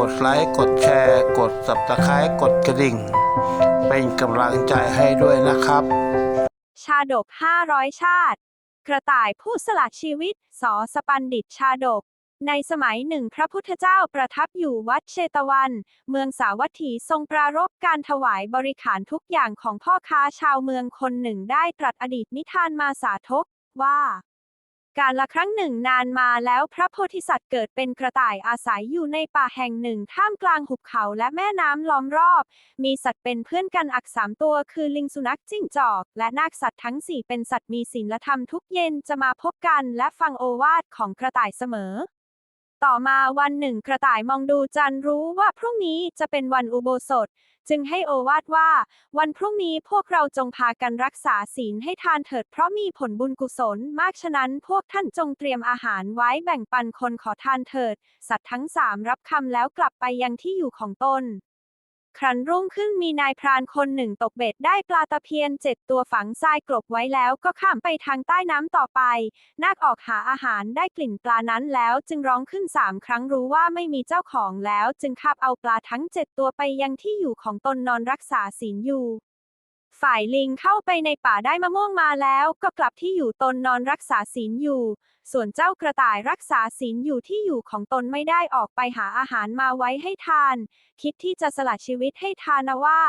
กดไลค์กดแชร์ กด subscribe กดกระดิ่ง เป็นกำลังใจให้ด้วยนะครับ ชาดก 500 ชาติ กระต่ายผู้สละชีวิต สอสปันดิตชาดก ในสมัยหนึ่งพระพุทธเจ้าประทับอยู่วัดเชตวัน เมืองสาวัตถีทรงปรารภการถวายบริขารทุกอย่างของพ่อค้าชาวเมืองคนหนึ่งได้ตรัสอดีตนิทานมาสาทกว่า การละครั้งหนึ่งนานมาแล้วพระโพธิสัตว์เกิดเป็นกระต่ายอาศัยอยู่ในป่าแห่งหนึ่งท่ามกลางหุบเขาและแม่น้ำล้อมรอบ มีสัตว์เป็นเพื่อนกันอักสามตัวคือลิงสุนัขจิ้งจอก และนาคสัตว์ทั้งสี่เป็นสัตว์มีศีลธรรมทุกเย็นจะมาพบกันและฟังโอวาทของกระต่ายเสมอ ต่อมาวันหนึ่งกระต่ายมองดูจันร์รู้ว่าพรุ่งนี้จะเป็นวันอุโบสถ จึงให้โอวาทว่า วันพรุ่งนี้พวกเราจงพากันรักษาศีลให้ทานเถิดเพราะมีผลบุญกุศลมากฉะนั้นพวกท่านจงเตรียมอาหารไว้แบ่งปันคนขอทานเถิด สัตว์ทั้งสามรับคำแล้วกลับไปยังที่อยู่ของตน ครั้นรุ่งขึ้นมีนายพรานคนหนึ่งตกเบ็ดได้ปลาตะเพียนเจ็ดตัวฝังทรายกลบไว้แล้วก็ข้ามไปทางใต้น้ำต่อไป นาคออกหาอาหารได้กลิ่นปลานั้นแล้วจึงร้องขึ้นสามครั้งรู้ว่าไม่มีเจ้าของแล้วจึงคาบเอาปลาทั้งเจ็ดตัวไปยังที่อยู่ของตนนอนรักษาศีลอยู่ ฝ่ายลิงเข้าไปในป่าได้มะม่วงมาแล้วก็กลับที่อยู่ตนนอนรักษาศีลอยู่ ส่วนเจ้ากระต่ายรักษาศีลอยู่ที่อยู่ของตนไม่ได้ออกไปหาอาหารมาไว้ให้ทาน คิดที่จะสละชีวิตให้ทานนะว่า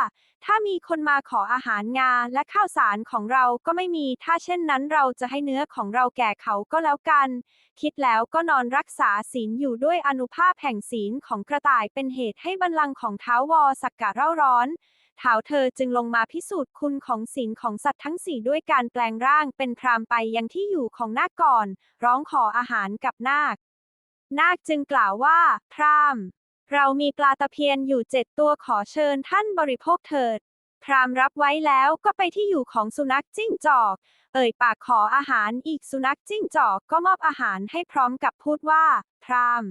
ถ้ามีคนมาขออาหารงาและข้าวสารของเราก็ไม่มี ถ้าเช่นนั้นเราจะให้เนื้อของเราแก่เขาก็แล้วกัน คิดแล้วก็นอนรักษาศีลอยู่ด้วยอนุภาพแห่งศีลของกระต่ายเป็นเหตุให้บัลลังก์ของเท้าวอสักกะเร่าร้อน เท้าเธอจึงลงมาพิสูจน์คุณของศีลของสัตว์ทั้งสี่ด้วยการแปลงร่างเป็นพรามไปยังที่อยู่ของนาคก่อน ร้องขออาหารกับนาค นาคจึงกล่าวว่า พราม เรามีปลาตะเพียนอยู่เจ็ดตัวขอเชิญท่านบริโภคเถิด พรามรับไว้แล้วก็ไปที่อยู่ของสุนัขจิ้งจอก เอ่ยปากขออาหารอีกสุนัขจิ้งจอกก็มอบอาหารให้พร้อมกับพูดว่า พราม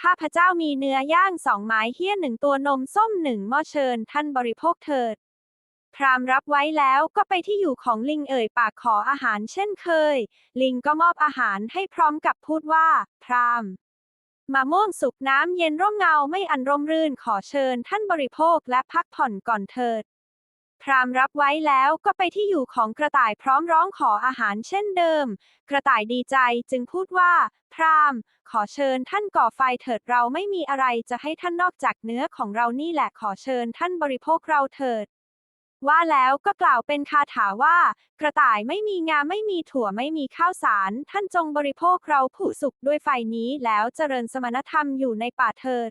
ข้าพเจ้ามีเนื้อย่างสองไม้เฮี้ยหนึ่งตัวนมส้มหนึ่งหม้อเชิญท่านบริโภคเถิด พรามรับไว้แล้วก็ไปที่อยู่ของลิงเอ่ยปากขออาหารเช่นเคย ลิงก็มอบอาหารให้พร้อมกับพูดว่า พรามมะม่วงสุกน้ำเย็นร่มเงาไม่อันร่มรื่นขอเชิญท่านบริโภคและพักผ่อนก่อนเถิด พรามรับไว้แล้วก็ไปที่อยู่ของกระต่ายพร้อมร้องขออาหารเช่นเดิม กระต่ายดีใจจึงพูดว่า พรามขอเชิญท่านก่อไฟเถิดเราไม่มีอะไรจะให้ท่านนอกจากเนื้อของเรานี่แหละขอเชิญท่านบริโภคเราเถิดว่าแล้วก็กล่าวเป็นคาถาว่า กระต่ายไม่มีงาไม่มีถั่วไม่มีข้าวสาร ท่านจงบริโภคเราผู้สุขด้วยไฟนี้แล้วเจริญสมณธรรมอยู่ในป่าเถิด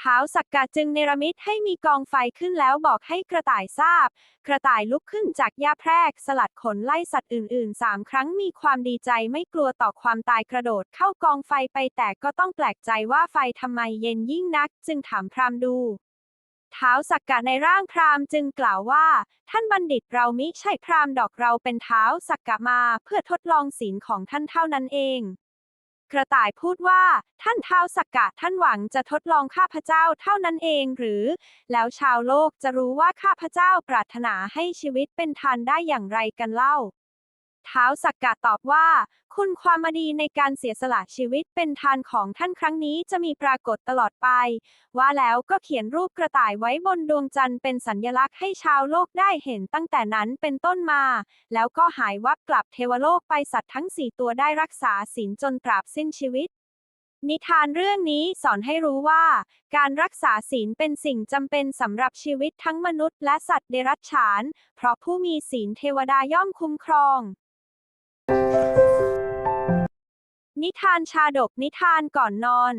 ท้าวสักกะจึงเนรมิตให้มีกองไฟขึ้นแล้วบอกให้กระต่ายทราบ กระต่ายลุกขึ้นจากหญ้าแพรก สลัดขนไล่สัตว์อื่นๆสามครั้งมีความดีใจไม่กลัวต่อความตายกระโดดเข้ากองไฟไปแต่ก็ต้องแปลกใจว่าไฟทำไมเย็นยิ่งนัก จึงถามพรามดูเท้าวสักกะในร่างพราหมณ์จึงกล่าวว่า ท่านบัณฑิตเรามิใช่พราหมณ์ดอกเราเป็นเท้าสักกะมาเพื่อทดลองศีลของท่านเท่านั้นเอง กระต่ายพูดว่า ท่านเท้าวสักกะท่านหวังจะทดลองข้าพเจ้าเท่านั้นเองหรือ แล้วชาวโลกจะรู้ว่าข้าพเจ้าปรารถนาให้ชีวิตเป็นทานได้อย่างไรกันเล่า ท้าวสักกะตอบว่า คุณความดีในการเสียสละชีวิตเป็นทานของท่านครั้งนี้จะมีปรากฏตลอดไป ว่าแล้วก็เขียนรูปกระต่ายไว้บนดวงจันทร์เป็นสัญลักษณ์ให้ชาวโลกได้เห็นตั้งแต่นั้นเป็นต้นมา แล้วก็หายวับกลับเทวโลกไปสัตว์ทั้งสี่ตัวได้รักษาศีลจนตราบสิ้นชีวิตนิทานเรื่องนี้สอนให้รู้ว่า การรักษาศีลเป็นสิ่งจำเป็นสำหรับชีวิตทั้งมนุษย์และสัตว์เดรัจฉาน เพราะผู้มีศีลเทวดาย่อมคุ้มครอง นิทานชาดกนิทานก่อนนอน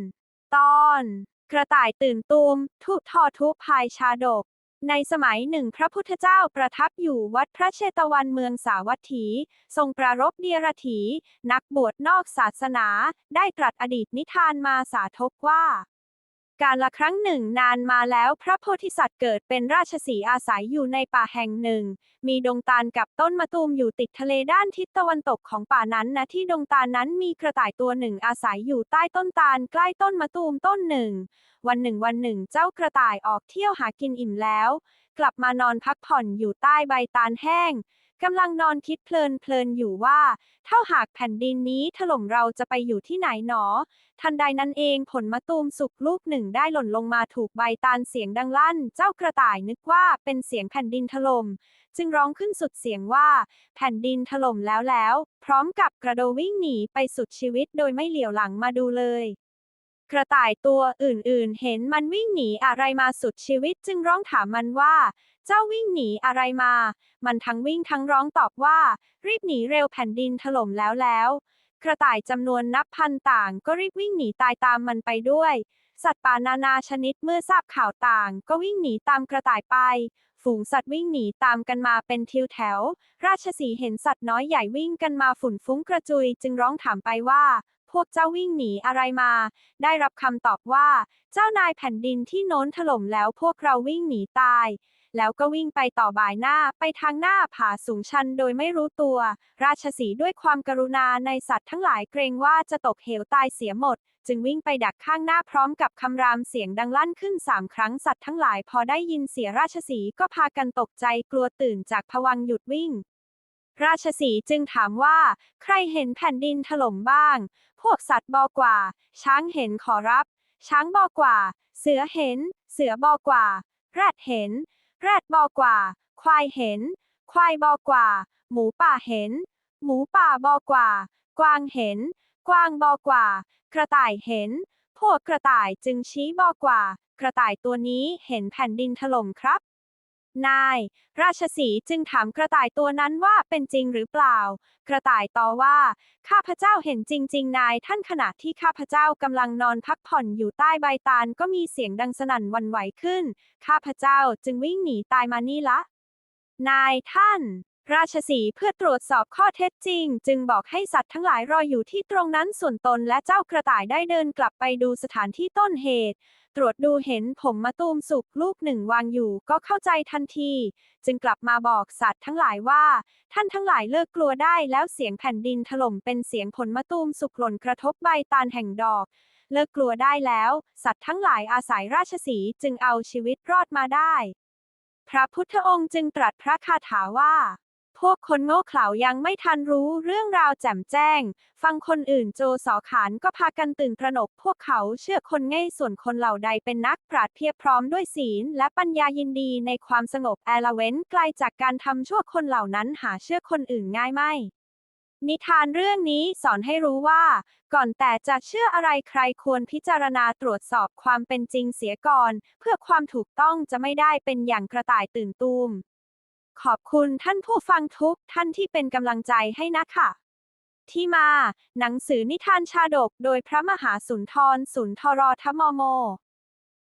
ตอน กระต่ายตื่นตูม ทุทอทุพายชาดก ในสมัยหนึ่งพระพุทธเจ้าประทับอยู่วัดพระเชตวันเมืองสาวัตถี ทรงปรารภเดียรถี นักบวชนอกศาสนา ได้ตรัสอดีตนิทานมาสาทบว่า การละครั้งหนึ่งนานมาแล้วพระโพธิสัตว์เกิดเป็นราชสีอาศัยอยู่ในป่าแห่งหนึ่ง มีดงตาลกับต้นมะตูมอยู่ติดทะเลด้านทิศตะวันตกของป่านั้นนะที่ดงตาลนั้นมีกระต่ายตัวหนึ่งอาศัยอยู่ใต้ต้นตาลใกล้ต้นมะตูมต้นหนึ่ง วันหนึ่งวันหนึ่งเจ้ากระต่ายออกเที่ยวหากินอิ่มแล้ว กลับมานอนพักผ่อนอยู่ใต้ใบตาลแห้ง กำลังนอนคิดเพลินเพลินๆอยู่ว่า ถ้าหากแผ่นดินนี้ถล่มเราจะไปอยู่ที่ไหนหนอ ทันใดนั้นเองผลมะตูมสุกลูกหนึ่งได้หล่นลงมาถูกใบตาลเสียงดังลั่น เจ้ากระต่ายนึกว่าเป็นเสียงแผ่นดินถล่มจึงร้องขึ้นสุดเสียงว่า แผ่นดินถล่มแล้วแล้ว พร้อมกับกระโดดวิ่งหนีไปสุดชีวิตโดยไม่เหลียวหลังมาดูเลย กระต่ายตัวอื่นๆ เห็นมันวิ่งหนีอะไรมาสุดชีวิตจึงร้องถามมันว่า เจ้าวิ่งหนีอะไรมา มันทั้งวิ่งทั้งร้องตอบว่า รีบหนีเร็วแผ่นดินถล่มแล้วแล้ว กระต่ายจำนวนนับพันต่างก็รีบวิ่งหนีตายตามมันไปด้วย สัตว์ป่านานาชนิดเมื่อทราบข่าวต่าง ก็วิ่งหนีตามกระต่ายไป ฝูงสัตว์วิ่งหนีตามกันมาเป็นทิวแถว ราชสีเห็นสัตว์น้อยใหญ่วิ่งกันมาฝุ่นฟุ้งกระจุยจึงร้องถามไปว่า พวกเจ้าวิ่งหนีอะไรมา ได้รับคำตอบว่า เจ้านายแผ่นดินที่โน้นถล่มแล้วพวกเราวิ่งหนีตาย แล้วก็วิ่งไปต่อบ่ายหน้าไปทางหน้าผาสูงชันโดยไม่รู้ตัว ราชสีด้วยความกรุณาในสัตว์ทั้งหลายเกรงว่าจะตกเหวตายเสียหมด จึงวิ่งไปดักข้างหน้าพร้อมกับคำรามเสียงดังลั่นขึ้นสามครั้งสัตว์ทั้งหลายพอได้ยินเสียงราชสีก็พากันตกใจกลัวตื่นจากผวังหยุดวิ่ง ราชสีจึงถามว่า ใครเห็นแผ่นดินถล่มบ้าง พวกสัตว์บอกว่า ช้างเห็นขอรับ ช้างบอกว่า เสือเห็น เสือบอกว่าแรดเห็นแรดบอกว่า ควายเห็น ควายบอกว่า หมูป่าเห็น หมูป่าบอกว่า กวางเห็น กวางบอกว่า กระต่ายเห็น พวกกระต่ายจึงชี้บอกว่า กระต่ายตัวนี้เห็นแผ่นดินถล่มครับ นาย ราชสีจึงถามกระต่ายตัวนั้นว่าเป็นจริงหรือเปล่า กระต่ายตอบว่า ข้าพเจ้าเห็นจริง ๆ นายท่านขณะที่ข้าพเจ้ากำลังนอนพักผ่อนอยู่ใต้ใบตาลก็มีเสียงดังสนั่นวันไหวขึ้น ข้าพเจ้าจึงวิ่งหนีตายมานี่ละ นายท่าน ราชสีเพื่อตรวจสอบข้อเท็จจริง จึงบอกให้สัตว์ทั้งหลายรออยู่ที่ตรงนั้นส่วนตนและเจ้ากระต่ายได้เดินกลับไปดูสถานที่ต้นเหตุ ตรวจดูเห็นผมมะตูมสุกลูกหนึ่งวางอยู่ก็เข้าใจทันที จึงกลับมาบอกสัตว์ทั้งหลายว่า ท่านทั้งหลายเลิกกลัวได้แล้วเสียงแผ่นดินถล่มเป็นเสียงผลมะตูมสุกหล่นกระทบใบตาลแห่งดอกเลิกกลัวได้แล้ว สัตว์ทั้งหลายอาศัยราชสีจึงเอาชีวิตรอดมาได้ พระพุทธองค์จึงตรัสพระคาถาว่า พวกคนโง่เขลายังไม่ทันรู้เรื่องราวแจ่มแจ้ง ฟังคนอื่นโจสอขานก็พากันตื่นตระหนก พวกเขาเชื่อคนง่ายส่วนคนเหล่าใดเป็นนักปราชญ์เพียบพร้อมด้วยศีล และปัญญายินดีในความสงบแอลเวนไกลจากการทำชั่วคนเหล่านั้นหาเชื่อคนอื่นง่ายไม่นิทานเรื่องนี้สอนให้รู้ว่า ก่อนแต่จะเชื่ออะไรใครควรพิจารณาตรวจสอบความเป็นจริงเสียก่อน เพื่อความถูกต้องจะไม่ได้เป็นอย่างกระต่ายตื่นตูม ขอบคุณท่านผู้ฟังทุกท่านที่เป็นกำลังใจให้นะคะ ที่มา หนังสือนิทานชาดกโดยพระมหาสุนทร สุนทรทมโม